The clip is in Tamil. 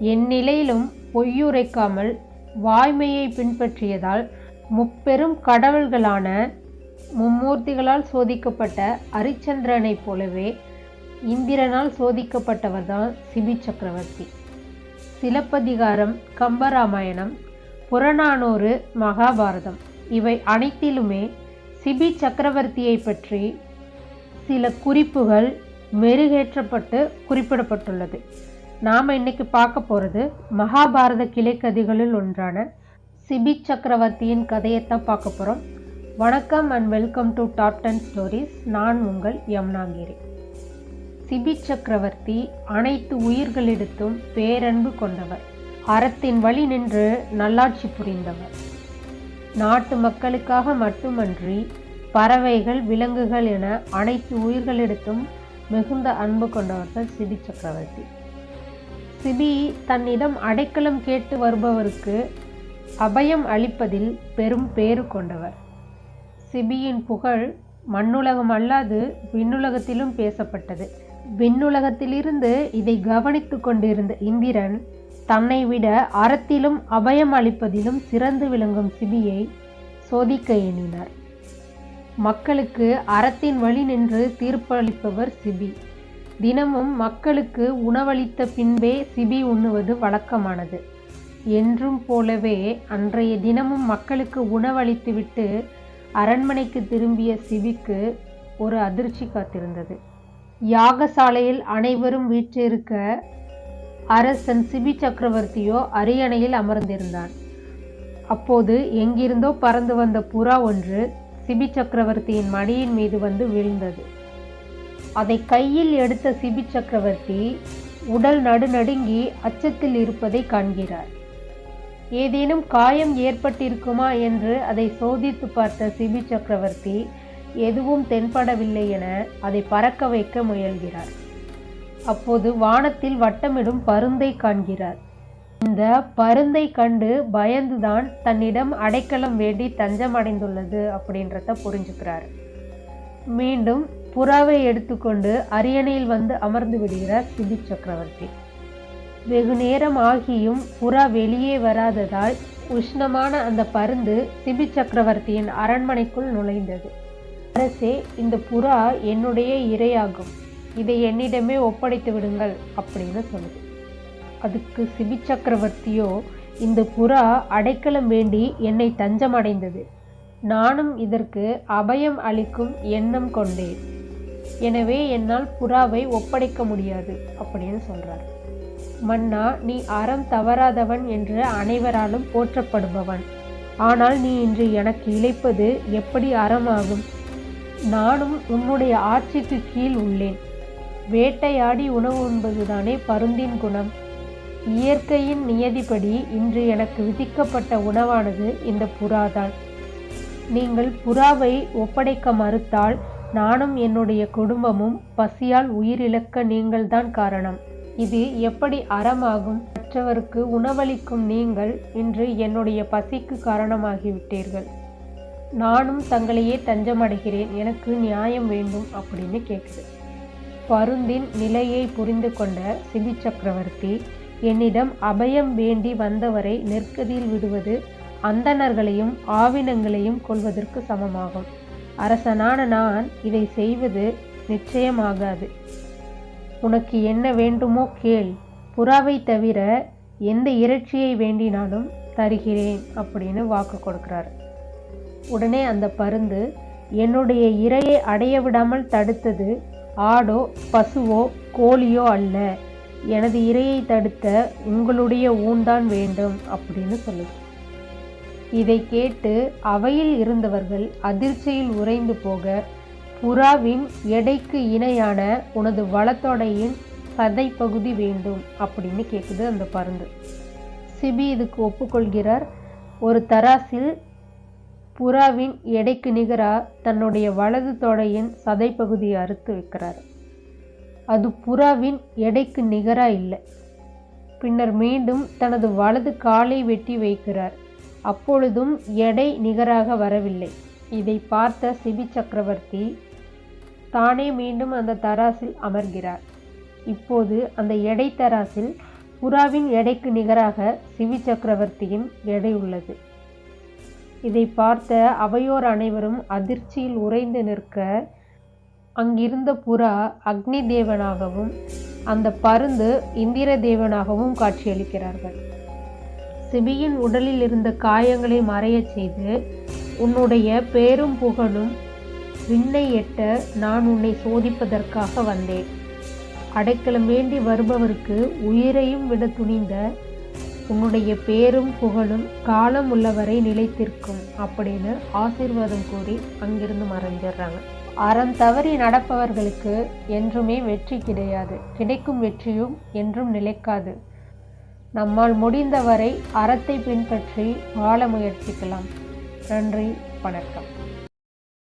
எந்நிலையிலும் பொய்யுரைக்காமல் வாய்மையை பின்பற்றியதால் முப்பெரும் கடவுள்களான மும்மூர்த்திகளால் சோதிக்கப்பட்ட அரிச்சந்திரனைப் போலவே இந்திரனால் சோதிக்கப்பட்டவர்தான் சிபி சக்கரவர்த்தி. சிலப்பதிகாரம் கம்பராமாயணம் புறநானூறு மகாபாரதம் இவை அனைத்திலுமே சிபி சக்கரவர்த்தியை பற்றி சில குறிப்புகள் மெருகேற்றப்பட்டு குறிப்பிடப்பட்டுள்ளது. நாம் இன்னைக்கு பார்க்க போகிறது மகாபாரத கிளைக்கதைகளில் ஒன்றான சிபி சக்கரவர்த்தியின் கதையைத்தான் பார்க்க போகிறோம் வணக்கம் and welcome to top ten stories நான் உங்கள் யமுனாகிரி சிபி சக்கரவர்த்தி அனைத்து உயிர்களிடத்தும் பேரன்பு கொண்டவர். அறத்தின் வழி நின்று நல்லாட்சி புரிந்தவர். நாட்டு மக்களுக்காக மட்டுமன்றி பறவைகள் விலங்குகள் என அனைத்து உயிர்களிடத்தும் மிகுந்த அன்பு கொண்டவர்கள் சிபி சக்கரவர்த்தி. சிபி தன்னிடம் அடைக்கலம் கேட்டு வருபவருக்கு அபயம் அளிப்பதில் பெரும் பேறு கொண்டவர். சிபியின் புகழ் மண்ணுலகம் அல்லாது விண்ணுலகத்திலும் பேசப்பட்டது. விண்ணுலகத்திலிருந்து இதை கவனித்து கொண்டிருந்த இந்திரன் தன்னை விட அறத்திலும் அபயம் அளிப்பதிலும் சிறந்து விளங்கும் சிபியை சோதிக்க எண்ணினார். மக்களுக்கு அறத்தின் வழி நின்று தீர்ப்பளிப்பவர் சிபி. தினமும் மக்களுக்கு உணவளித்த பின்பே சிபி உண்ணுவது வழக்கமானது. என்றும் போலவே அன்றைய தினமும் மக்களுக்கு உணவளித்துவிட்டு அரண்மனைக்கு திரும்பிய சிபிக்கு ஒரு அதிர்ச்சி காத்திருந்தது. யாகசாலையில் அனைவரும் வீற்றிருக்க அரசன் சிபி சக்கரவர்த்தியோ அரியணையில் அமர்ந்திருந்தான். அப்போது எங்கிருந்தோ பறந்து வந்த புறா ஒன்று சிபி சக்கரவர்த்தியின் மடியின் மீது வந்து விழுந்தது. அதை கையில் எடுத்த சிபி சக்கரவர்த்தி உடல் நடுநடுங்கி அச்சத்தில் இருப்பதை காண்கிறார். ஏதேனும் காயம் ஏற்பட்டிருக்குமா என்று அதை சோதித்து பார்த்த சிபி சக்கரவர்த்தி எதுவும் தென்படவில்லை என அதை பறக்க வைக்க முயல்கிறார். அப்போது வானத்தில் வட்டமிடும் பருந்தை காண்கிறார். இந்த பருந்தை கண்டு பயந்துதான் தன்னிடம் அடைக்கலம் வேண்டி தஞ்சம் அடைந்துள்ளது அப்படின்றத புரிஞ்சுக்கிறார். மீண்டும் புறாவை எடுத்துக்கொண்டு அரியணையில் வந்து அமர்ந்து விடுகிறார் சிபி சக்கரவர்த்தி. வெகு நேரம் ஆகியும் புறா வெளியே வராததால் உஷ்ணமான அந்த பருந்து சிபி சக்கரவர்த்தியின் அரண்மனைக்குள் நுழைந்தது. அரசே இந்த புறா என்னுடைய இரையாகும். இதை என்னிடமே ஒப்படைத்து விடுங்கள் அப்படின்னு சொல்லுது. அதுக்கு சிபி சக்கரவர்த்தியோ இந்த புறா அடைக்கலம் வேண்டி என்னை தஞ்சம் அடைந்தது நானும் இதற்கு அபயம் அளிக்கும் எண்ணம் கொண்டேன். எனவே என்னால் புறாவை ஒப்படைக்க முடியாது அப்படின்னு சொல்றார். மன்னா நீ அறம் தவறாதவன் என்று அனைவராலும் போற்றப்படுபவன். ஆனால் நீ இன்று எனக்கு இழைப்பது எப்படி அறமாகும்? நானும் உன்னுடைய ஆட்சிக்கு கீழ் உள்ளேன். வேட்டையாடி உணவு உண்பதுதானே பருந்தின் குணம். இயற்கையின் நியதிப்படி இன்று எனக்கு விதிக்கப்பட்ட உணவானது இந்த புறாதான். நீங்கள் புறாவை ஒப்படைக்க மறுத்தால் நானும் என்னுடைய குடும்பமும் பசியால் உயிரிழக்க நீங்கள்தான் காரணம். இது எப்படி அறமாகும்? மற்றவருக்கு உணவளிக்கும் நீங்கள் இன்று என்னுடைய பசிக்கு காரணமாகிவிட்டீர்கள். நானும் தங்களையே தஞ்சமடைகிறேன் எனக்கு நியாயம் வேண்டும் அப்படின்னு கேட்குது பருந்தின் நிலையை புரிந்து கொண்ட சிபி சக்கரவர்த்தி என்னிடம் அபயம் வேண்டி வந்தவரை நெற்கதியில் விடுவது அந்தணர்களையும் ஆவினங்களையும் கொள்வதற்கு சமமாகும். அரசனான நான் இதை செய்வது நிச்சயமாகாது. உனக்கு என்ன வேண்டுமோ கேள். புறாவை தவிர எந்த இறைச்சியை வேண்டினாலும் தருகிறேன் அப்படின்னு வாக்கு கொடுக்கிறார். உடனே அந்த பருந்து என்னுடைய இரையை அடைய விடாமல் தடுத்தது ஆடோ பசுவோ கோழியோ அல்ல. எனது இரையை தடுத்த உங்களுடைய ஊன்தான் வேண்டும் அப்படின்னு சொல்லுது. இதை கேட்டு அவையில் இருந்தவர்கள் அதிர்ச்சியில் உறைந்து போக புறாவின் எடைக்கு இணையான உனது வளத்தொடையின் சதை பகுதி வேண்டும் அப்படின்னு கேட்குது அந்த பருந்து. சிபி இதுக்கு ஒப்புக்கொள்கிறார் ஒரு தராசில் புறாவின் எடைக்கு நிகராக தன்னுடைய வலது தொடையின் சதைப்பகுதியை அறுத்து வைக்கிறார். அது புறாவின் எடைக்கு நிகராக இல்லை. பின்னர் மீண்டும் தனது வலது காலை வெட்டி வைக்கிறார். அப்பொழுதும் எடை நிகராக வரவில்லை. இதை பார்த்த சிபி சக்கரவர்த்தி தானே மீண்டும் அந்த தராசில் அமர்கிறார். இப்போது அந்த எடை தராசில் புறாவின் எடைக்கு நிகராக சிவி சக்கரவர்த்தியின் எடை உள்ளது. இதை பார்த்த அவையோர் அனைவரும் அதிர்ச்சியில் உறைந்து நிற்க அங்கிருந்த புறா அக்னி தேவனாகவும் அந்த பருந்து இந்திர தேவனாகவும் காட்சியளிக்கிறார்கள். சிபியின் உடலில் இருந்த காயங்களை மறையச் செய்து உன்னுடைய பேரும் புகழும் விண்ணை எட்ட நான் உன்னை சோதிப்பதற்காக வந்தேன். அடைக்கலம் வேண்டி வருபவருக்கு உயிரையும் விட துணிந்த உன்னுடைய பேரும் புகழும் காலம் உள்ளவரை நிலைத்திருக்கும் அப்படின்னு ஆசீர்வாதம் கூறி அங்கிருந்து மறைஞ்சிடுறாங்க. அறம் தவறி நடப்பவர்களுக்கு என்றுமே வெற்றி கிடையாது. கிடைக்கும் வெற்றியும் என்றும் நிலைக்காது. நம்மால் முடிந்தவரை அறத்தை பின்பற்றி வாழ முயற்சிக்கலாம். நன்றி வணக்கம்.